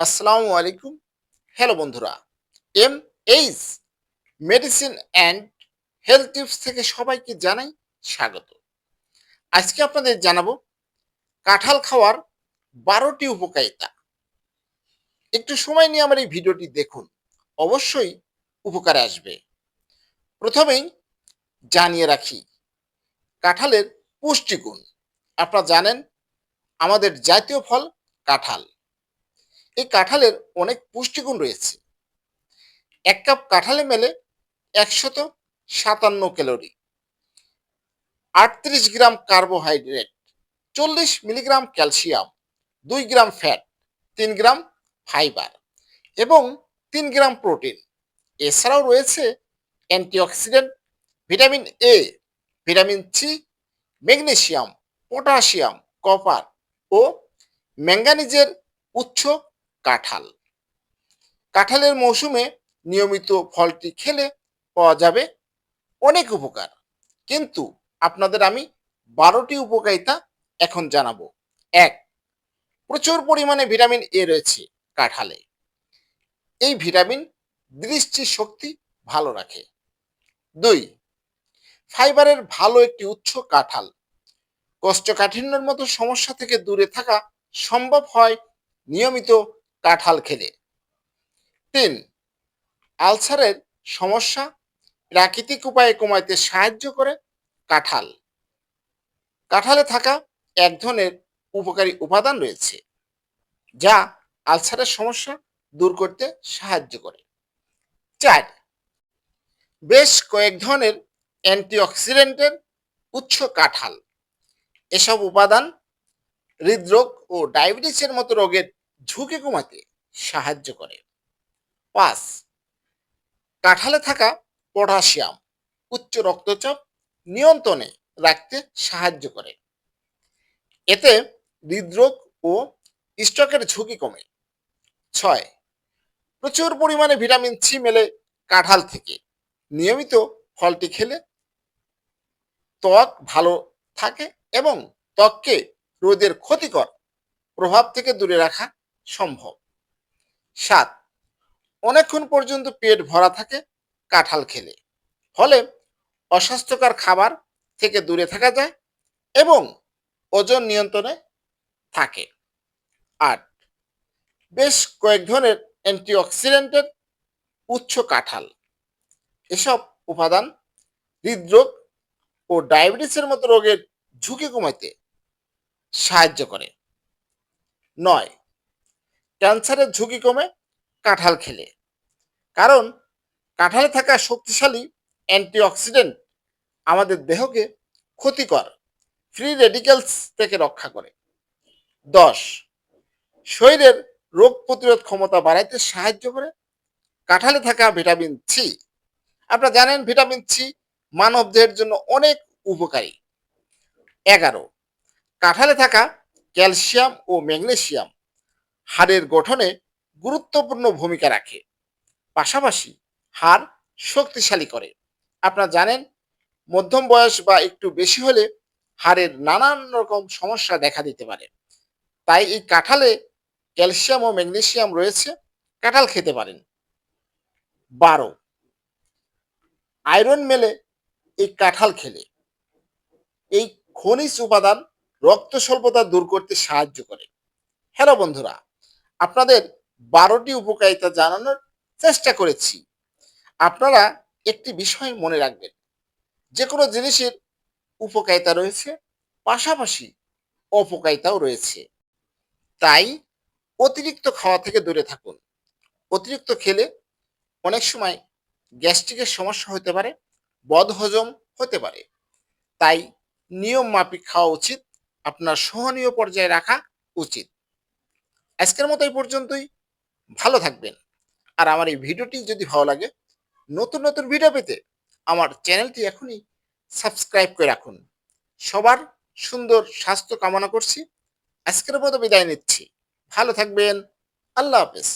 আসসালামু আলাইকুম। হ্যালো বন্ধুরা M H medicine and health tips থেকে সবাইকে জানাই স্বাগত। আজকে আপনাদের জানাব কাঁঠাল খাওয়ার বারোটি উপকারিতা। একটু সময় নিয়ে আমার এই ভিডিওটি দেখুন, অবশ্যই উপকারে আসবে। প্রথমেই জানিয়ে রাখি, কাঁঠালের পুষ্টিগুণ। আপনারা জানেন, আমাদের জাতীয় ফল কাঁঠাল। এই কাঁঠালের অনেক পুষ্টিগুণ রয়েছে। এক কাপ কাঁঠালে মেলে একশত সাতান্ন ক্যালোরি। আটত্রিশ গ্রাম কার্বোহাইড্রেট, চল্লিশ মিলিগ্রাম ক্যালসিয়াম, দুই গ্রাম ফ্যাট, তিন গ্রাম ফাইবার এবং তিন গ্রাম প্রোটিন। এছাড়াও রয়েছে antioxidant, vitamin A, vitamin C, magnesium, potassium, copper ও ম্যাঙ্গানিজের উচ্চ কাঁঠাল। কাঁঠালের মৌসুমে নিয়মিত ফলটি খেলে পাওয়া যাবে অনেক উপকার। কিন্তু আপনাদের আমি বারোটি উপকারিতা এখন জানাব। এক, প্রচুর পরিমাণে ভিটামিন এ রয়েছে কাঁঠালে। এই ভিটামিন দৃষ্টি শক্তি ভালো রাখে। দুই, ফাইবারের ভালো একটি উৎস কাঁঠাল। কোষ্ঠকাঠিন্যের মতো সমস্যা থেকে দূরে থাকা সম্ভব হয় নিয়মিত কাঁঠাল খেলে। তিন, আলসারের সমস্যা, প্রাকৃতিক উপায়ে কমাইতে সাহায্য করে কাঁঠাল। কাঁঠালে থাকা এক ধরনের উপকারী উপাদান রয়েছে, যা আলসারের সমস্যা দূর করতে সাহায্য করে। চার, বেশ কয়েক ধরনের অ্যান্টিঅক্সিডেন্টের উৎস কাঁঠাল। এসব উপাদান হৃদরোগ ও ডায়াবেটিসের মতো রোগের ঝুঁকি কমাতে সাহায্য করে। পাঁচ, কাঁঠালে থাকা পটাশিয়াম, উচ্চ রক্তচাপ নিয়ন্ত্রণে রাখতে সাহায্য করে। এতে হৃদরোগ ও স্ট্রোকের ঝুঁকি কমে। ছয়, প্রচুর পরিমাণে ভিটামিন সি মেলে কাঁঠাল থেকে। নিয়মিত ফলটি খেলে ত্বক ভালো থাকে এবং ত্বককে রোদের ক্ষতিকর প্রভাব থেকে দূরে রাখা সম্ভব। সাত, অনেকক্ষণ পর্যন্ত পেট ভরা থাকে কাঁঠাল খেলে। ফলে অস্বাস্থ্যকর খাবার থেকে দূরে থাকা যায় এবং ওজন নিয়ন্ত্রণে থাকে। আট, বেশ কয়েক ধরনের অ্যান্টিঅক্সিডেন্টের উচ্চ কাঁঠাল। এসব উপাদান হৃদরোগ ও ডায়াবেটিসের মতো রোগের ঝুঁকি কমাইতে সাহায্য করে। নয় ক্যান্সারের ঝুঁকি কমে কাঁঠাল খেলে। কারণ কাঁঠালে থাকা শক্তিশালী অ্যান্টিঅক্সিডেন্ট আমাদের দেহকে ক্ষতিকর, ফ্রি রেডিক্যালস থেকে রক্ষা করে। দশ, শরীরের রোগ প্রতিরোধ ক্ষমতা বাড়াইতে সাহায্য করে। কাঁঠালে থাকা ভিটামিন সি আপনারা জানেন ভিটামিন সি মানব দেহের জন্য অনেক উপকারী। এগারো, কাঁঠালে থাকা ক্যালসিয়াম ও ম্যাগনেসিয়াম হাড়ের গঠনে গুরুত্বপূর্ণ ভূমিকা রাখে। পাশাপাশি হাড় শক্তিশালী করে। আপনারা জানেন, মধ্যম বয়স বা একটু বেশি হলে হাড়ের নানান রকম সমস্যা দেখা দিতে পারে। তাই এই কাঁঠালে ক্যালসিয়াম ও ম্যাগনেসিয়াম রয়েছে, কাঁঠাল খেতে পারেন। বারো, আয়রন মেলে এই কাঁঠাল খেলে। এই খনিজ উপাদান রক্ত স্বল্পতা দূর করতে সাহায্য করে। হ্যালো বন্ধুরা আপনাদের বারোটি উপকারিতা জানানোর চেষ্টা করেছি। আপনারা একটি বিষয় মনে রাখবেন যে কোনো জিনিসের উপকারিতা রয়েছে, পাশাপাশি অপকারিতাও রয়েছে। তাই অতিরিক্ত খাওয়া থেকে দূরে থাকুন। অতিরিক্ত খেলে অনেক সময় গ্যাস্ট্রিকের সমস্যা হতে পারে, বদহজম হতে পারে। তাই নিয়ম মাফিক খাওয়া উচিত, আপনার সহনীয় পর্যায়ে রাখা উচিত। আজকের মতো এই পর্যন্তই। ভালো থাকবেন। আর আমার এই ভিডিওটি যদি ভালো লাগে, নতুন নতুন ভিডিও পেতে আমার চ্যানেলটি এখনই সাবস্ক্রাইব করে রাখুন। সবার সুন্দর স্বাস্থ্য কামনা করছি। আজকের মতো বিদায় নিচ্ছি। ভালো থাকবেন। আল্লাহ হাফেজ।